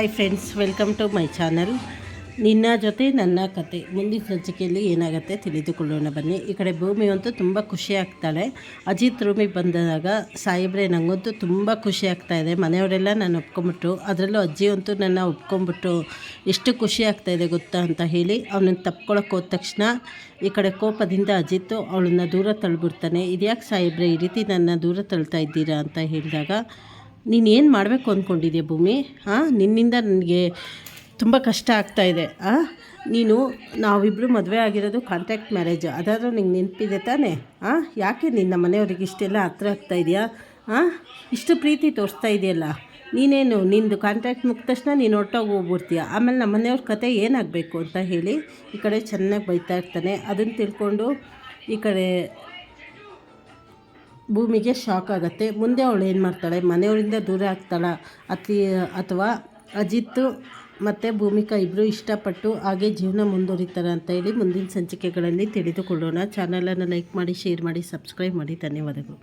Hi friends, welcome to my channel. ನಿನ್ನ ಜೊತೆ ನನ್ನ ಕತೆ. ಮುಂದಿನ ಸಂಚಿಕೆಯಲ್ಲಿ ಏನಾಗುತ್ತೆ ತಿಳಿದುಕೊಳ್ಳೋಣ ಬನ್ನಿ. ಈ ಕಡೆ ಭೂಮಿ ಅಂತೂ ತುಂಬ ಖುಷಿ ಆಗ್ತಾಳೆ. ಅಜಿತ್ ರೂಮಿಗೆ ಬಂದಾಗ ಸಾಯಿಬ್ರೆ ನನಗಂತೂ ತುಂಬ ಖುಷಿ ಆಗ್ತಾ ಇದೆ. ಮನೆಯವರೆಲ್ಲ ನಾನು ಒಪ್ಕೊಂಬಿಟ್ಟು ಅದರಲ್ಲೂ ಅಜ್ಜಿ ಅಂತೂ ನನ್ನ ಒಪ್ಕೊಂಬಿಟ್ಟು ಎಷ್ಟು ಖುಷಿ ಆಗ್ತಾ ಇದೆ ಗೊತ್ತಾ ಅಂತ ಹೇಳಿ ಅವನನ್ನು ತಪ್ಕೊಳಕ್ಕೆ ಹೋದ ತಕ್ಷಣ ಈ ಕಡೆ ಕೋಪದಿಂದ ಅಜಿತ್ತು ಅವಳನ್ನು ದೂರ ತಳ್ಬಿಡ್ತಾನೆ. ಇದ್ಯಾಕೆ ಸಾಯಿಬ್ರೆ ಈ ರೀತಿ ನನ್ನ ದೂರ ತಳ್ತಾ ಇದ್ದೀರಾ ಅಂತ ಹೇಳಿದಾಗ ನೀನು ಏನು ಮಾಡಬೇಕು ಅಂದ್ಕೊಂಡಿದ್ಯಾ ಭೂಮಿ? ಹಾಂ, ನಿನ್ನಿಂದ ನನಗೆ ತುಂಬ ಕಷ್ಟ ಆಗ್ತಾ ಇದೆ. ಹಾಂ ನೀನು ನಾವಿಬ್ಬರು ಮದುವೆ ಆಗಿರೋದು ಕಾಂಟ್ಯಾಕ್ಟ್ ಮ್ಯಾರೇಜ್ ಅದಾದರೂ ನಿಂಗೆ ನೆನಪಿದೆ ತಾನೇ? ಹಾಂ ಯಾಕೆ ನಿನ್ನ ಮನೆಯವ್ರಿಗೆ ಇಷ್ಟೆಲ್ಲ ಹತ್ರ ಆಗ್ತಾ ಇದೆಯಾ? ಹಾಂ ಇಷ್ಟು ಪ್ರೀತಿ ತೋರಿಸ್ತಾ ಇದೆಯಲ್ಲ? ನೀನೇನು, ನಿಂದು ಕಾಂಟ್ಯಾಕ್ಟ್ ಮುಗಿದ ತಕ್ಷಣ ನೀನು ಹೊರ್ಟೋಗಿ ಹೋಗ್ಬಿಡ್ತೀಯ? ಆಮೇಲೆ ನಮ್ಮ ಮನೆಯವ್ರ ಕತೆ ಏನಾಗಬೇಕು ಅಂತ ಹೇಳಿ ಈ ಕಡೆ ಚೆನ್ನಾಗಿ ಬೈತಾ ಇರ್ತಾನೆ. ಅದನ್ನು ತಿಳ್ಕೊಂಡು ಈ ಕಡೆ ಭೂಮಿಗೆ ಶಾಕ್ ಆಗುತ್ತೆ. ಮುಂದೆ ಅವಳು ಏನು ಮಾಡ್ತಾಳೆ? ಮನೆಯವರಿಂದ ದೂರ ಆಗ್ತಾಳ? ಅತಿ, ಅಥವಾ ಅಜಿತ್ ಮತ್ತು ಭೂಮಿಕಾ ಇಬ್ಬರು ಇಷ್ಟಪಟ್ಟು ಹಾಗೆ ಜೀವನ ಮುಂದುವರಿತಾರೆ ಅಂತ ಹೇಳಿ ಮುಂದಿನ ಸಂಚಿಕೆಗಳಲ್ಲಿ ತಿಳಿದುಕೊಳ್ಳೋಣ. ಚಾನಲನ್ನು ಲೈಕ್ ಮಾಡಿ, ಶೇರ್ ಮಾಡಿ, ಸಬ್ಸ್ಕ್ರೈಬ್ ಮಾಡಿ. ಧನ್ಯವಾದಗಳು.